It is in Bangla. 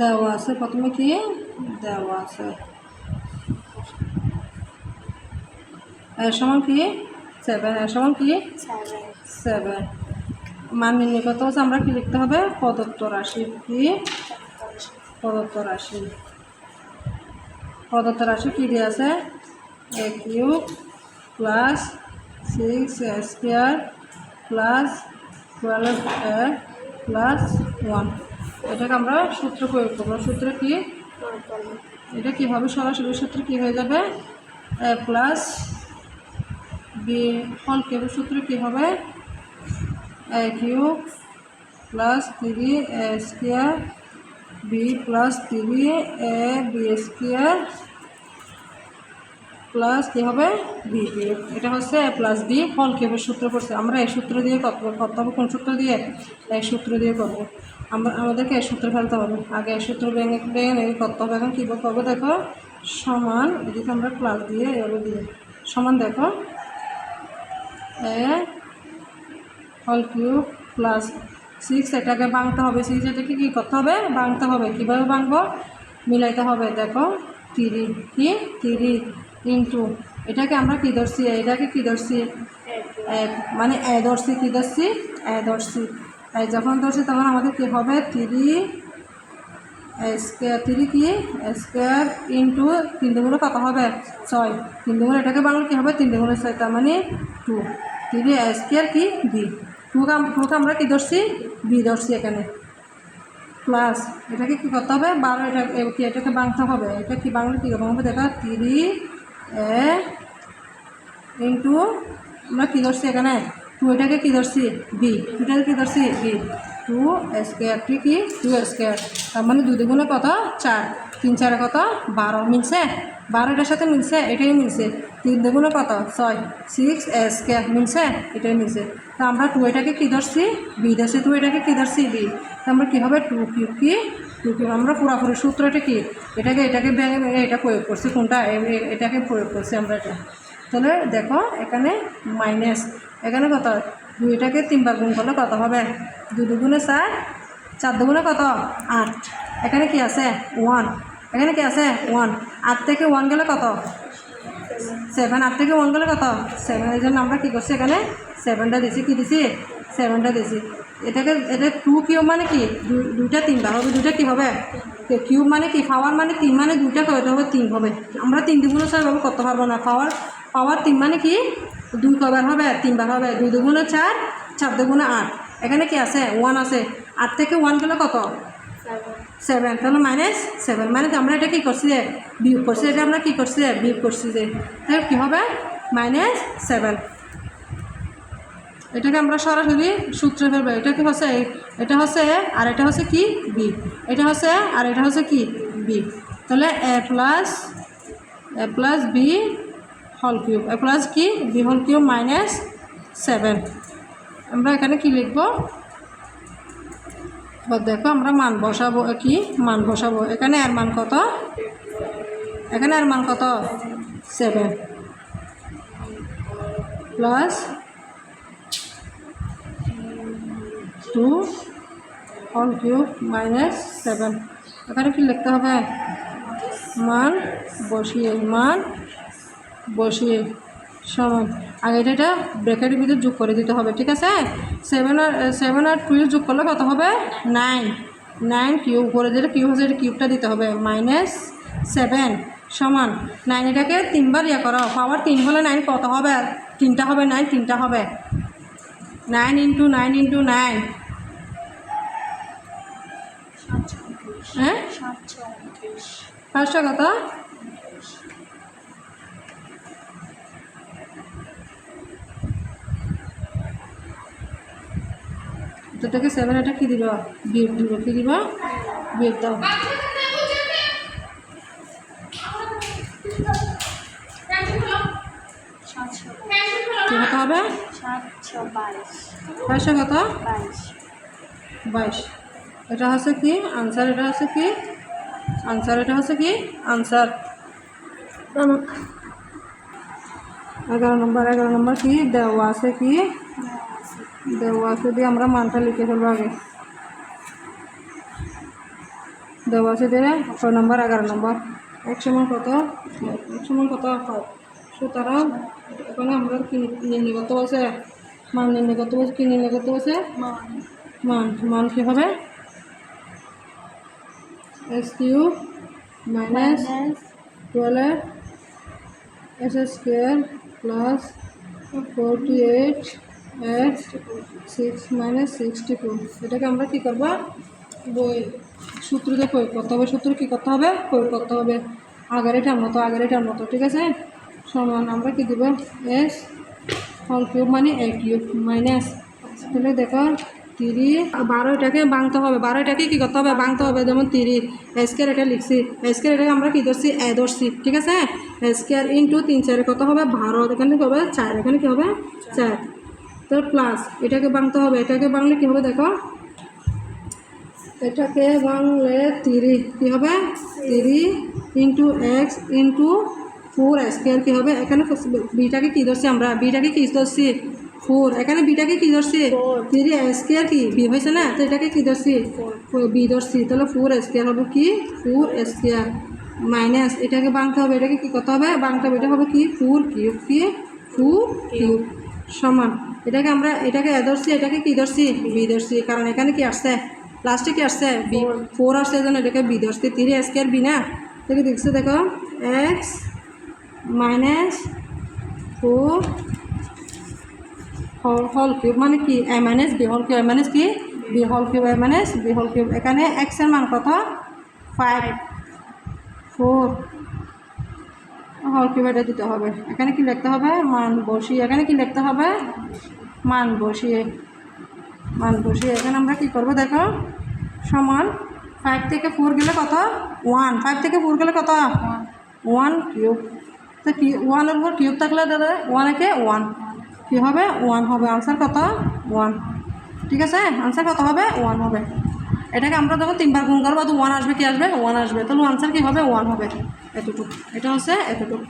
দেওয়া আছে প্রথমে কি? দেওয়া আছে। এর সমান কি? সেভেন সমান কি? সেভেন মান নির্ণয় করতে হচ্ছে, আমরা কি লিখতে হবে? প্রদত্ত রাশি কি? প্রদত্ত রাশি। প্রদত্ত রাশি কি দিয়ে আছে? A cube plus six square plus twelve a plus one এটাকে আমরা সূত্র প্রয়োগ করব। সূত্র কি? এটা কীভাবে সরাসরি সূত্র কী হয়ে যাবে? এ প্লাস বি ফল কেবল সূত্র কী হবে? A cube plus three a square b plus three a b square plus কী হবে বি কিউব এটা হচ্ছে এ প্লাস বি ফল কিউবের সূত্র করছে আমরা এই সূত্র দিয়ে কত করতে হবে কোন সূত্র দিয়ে? এই সূত্র দিয়ে করব। আমরা, আমাদেরকে এই সূত্র ফেলতে হবে। আগে এই সূত্র ভেঙে ভেঙে করতে হবে। এখন কীভাবে করব দেখো, সমান, এদিকে আমরা প্লাস দিয়ে, এভাবে দিয়ে। সমান দেখো, এ হল কিউব প্লাস সিক্স এটাকে ভাঙতে হবে। সিক্স এটাকে কী করতে হবে? ভাঙতে হবে। কীভাবে ভাঙবো? মিলাইতে হবে। দেখো, তিরি, কি? তিরি। ইন্টু এটাকে আমরা কী ধরছি? এটাকে কী ধরছি? এক মানে এ ধরছি, কী ধরছি? এ ধরছি। যখন ধরছি তখন আমাদের কী হবে? তিরি স্কোয়ার তিরি কি? স্কোয়ার ইন্টু তিন দুগুলো কত হবে? ছয়। তিন দুগুলো এটাকে বাংলা কী হবে? তিন দুগুলো ছয়, তার মানে টু তিরি স্কোয়ার কি? বি টু টুকে আমরা কী ধরছি? বি ধরছি এখানে। প্লাস এটাকে কী করতে হবে? বারো, এটা কি, এটাকে বাংতে হবে? এটা কি বাংলা কী হবে? দেখা তিরি এ? ইন্টু আমরা কী ধরছি এখানে? টু এটাকে কী ধরছি? বি টুটাকে কী ধরছি? বি টু স্কোয়ারটি কি? Two square. তার মানে দুই দুগুণে কত? চার। তিন চারে কত? বারো। মিলছে? বারো এটার সাথে মিলছে? এটাই মিলছে। তিন দুগুণে কত? ছয়। Six square. মিলছে? এটাই মিলছে। তো আমরা টু এটাকে কী ধরছি? বি ধরছি। টু এটাকে কী ধরছি? বি তো আমরা কী হবে টু কিউব কি টু আমরা পুরাপুরি সূত্রটা কি? এটাকে এটাকে এটা প্রয়োগ করছি, কোনটা? এটাকে প্রয়োগ করছি আমরা এটা। তাহলে দেখো, এখানে মাইনাস এখানে কত? দুইটাকে তিনবার গুণ করলে কত হবে? দুই দুগুণে চার চার দুগুণে কত? আট। এখানে কি আছে? ওয়ান এখানে কি আছে? ওয়ান আট থেকে ওয়ান গেলে কত? সেভেন আট থেকে ওয়ান গেলে কত? সেভেন এই জন্য আমরা কী করছি এখানে? সেভেনটা দিছি, কী দিছি? সেভেনটা দিছি। এটাকে এটা টু কিউব মানে কি? দুইটা তিনবার হবে দুইটা কী হবে? কিউব মানে কি? পাওয়ার মানে তিন মানে দুইটা করতে হবে তিন হবে। আমরা তিন দুগুণে ছয়ভাবে করতে পারব না। পাওয়ার পাওয়ার তিন মানে কি? দুই কবার হবে তিনবার হবে। দুই দুগুণে চার চার দুগুণে আট। এখানে কি আছে? ওয়ান আছে। আট থেকে ওয়ান গেলে কত? সেভেন তাহলে মাইনাস সেভেন মানে আমরা এটা কী করছি যে, বিয়োগ করছি। এটা আমরা কী করছি যে, বিয়োগ করছি যে। তাহলে কী হবে? মাইনাস সেভেন এটাকে আমরা সরাসরি সূত্রে ফেলব এটা কি হচ্ছে এটা হচ্ছে এ আর এটা হচ্ছে কি? বি এটা হচ্ছে এ আর এটা হচ্ছে কি? বি তাহলে a plus a plus b হল কিউব এ প্লাস কি? বি হল কিউব মাইনাস সেভেন আমরা এখানে কি লিখব? এবার দেখো, আমরা মান বসাবো কি? মান বসাবো। এখানে এর মান কত? এখানে এর মান কত? সেভেন প্লাস টু হল কিউব মাইনাস সেভেন এখানে কি লিখতে হবে? মান বসিয়ে মান বসিয়ে, সমান। আগে এটা ব্রেকেটের ভিতরে যোগ করে দিতে হবে, ঠিক আছে? সেভেন আর সেভেন আর টু যোগ করলে কত হবে? নাইন নাইন কিউব করে দিলে কিউব হচ্ছে এটা কিউবটা দিতে হবে। মাইনাস সেভেন সমান। নাইন এটাকে তিনবার ইয়ে করো। পাওয়ার তিন হলে নাইন কত হবে? তিনটা হবে নাইন তিনটা হবে। Nine into nine into nine হ্যাঁ? পাঁচটা কত এটা থেকে সেভেন এটা কী দিব? বিয়োগ দিব। কী দিব? বিয়োগ দাও। কত হবে? সাতশো বাইশ। পাঁচশো কত বাইশ। বাইশ। এটা হচ্ছে কি? আনসার এটা হচ্ছে কি? আনসার এটা হচ্ছে কি? আনসার এগারো নম্বর এগারো নম্বর কি? দেওয়া আছে কি? দেওয়া আছে দিয়ে আমরা মানটা লিখে ফেলব আগে। দেওয়া আছে দিয়ে ছয় নম্বর এগারো নম্বর। এক সময় কত? এক সময় কত? সুতরাং এখানে আমরা কি নির্ণয় করতে বলছে? মান নির্ণয় করতে বলছে কি নির্ণয় করতে বলছে? মান। মান। মান কী হবে? X cube minus twelve x square plus forty eight x six minus sixty four এটাকে আমরা কী করব? বই সূত্রতে প্রয়োগ করতে হবে? সূত্র কী করতে হবে? প্রয়োগ করতে হবে? আগের এটার মতো আগের এটার মতো ঠিক আছে? সমান আমরা কী দেবো? এস হল কিউব মানে এ কিউব মাইনাস তাহলে দেখো তিরিশ। বারো এটাকে ভাঙতে হবে। বারো এটাকে কী করতে হবে? বাংতে হবে। যেমন তিরিশ। স্কোয়ার এটা লিখছি। স্কোয়ার এটাকে আমরা কী ধরছি? এ ধরছি। ঠিক আছে? স্কোয়ার ইন্টু তিন চারে কত হবে? বারো। এখানে কী হবে? চার। এখানে কী হবে? চার। তো প্লাস এটাকে বাংতে হবে। এটাকে বাংলে কী হবে দেখো? এটাকে ভাঙলে তিরিশ। কী হবে? তিরিশ into x into four square কী হবে? এখানে বিটাকে কী ধরছি আমরা? বিটাকে কী ধরছি? ফোর। এখানে বিটাকে কী ধরছি. তিরিশ স্কোয়ার কি বি হয়েছে না? তো এটাকে কী ধরছি? বি ধরছি। তাহলে ফোর স্কোয়ার হবে কি? ফোর স্কোয়ার মাইনাস এটাকে বাংতে হবে। এটাকে কি করতে হবে? বাংতে হবে। এটা হবে কি? ফোর কিউব কি? Four cube. সমান। এটাকে আমরা এটাকে এ ধরছি। এটাকে কী ধরছি? বি ধরছি। কারণ এখানে কি আসছে? লাস্টে কি আসছে? B four. আসছে জন্য এটাকে বি ধরছি। তিরিশ স্কোয়ার বি না? এটাকে দেখছ দেখো। এক্স মাইনাস ফোর হল হল কিউব মানে কি? এ মাইনাস বি হল কিউব এ মাইনাস কি? বি হল কিউব এ মাইনাস বি হল কিউব। এখানে এক্সের মান কত? ফাইভ ফোর হল কিউব এটা দিতে হবে। এখানে কি লিখতে হবে? মান বসিয়ে। এখানে কি লিখতে হবে? মান বসিয়ে। মান বসিয়ে। এখানে আমরা কি করব দেখো? সমান ফাইভ থেকে ফোর গেলে কত? ওয়ান ফাইভ থেকে ফোর গেলে কত? ওয়ান কিউব তো কি? ওয়ানের উপর কিউব থাকলে দাদা? ওয়ান একে ওয়ান কী হবে? ওয়ান হবে। আনসার কত? ওয়ান ঠিক আছে? আনসার কত হবে? ওয়ান হবে। এটাকে আমরা যখন তিনবার গুণ করব। তো ওয়ান আসবে কি আসবে? ওয়ান আসবে। তাহলে আনসার কী হবে? ওয়ান হবে। এতটুকু। এটা হচ্ছে এতটুকু।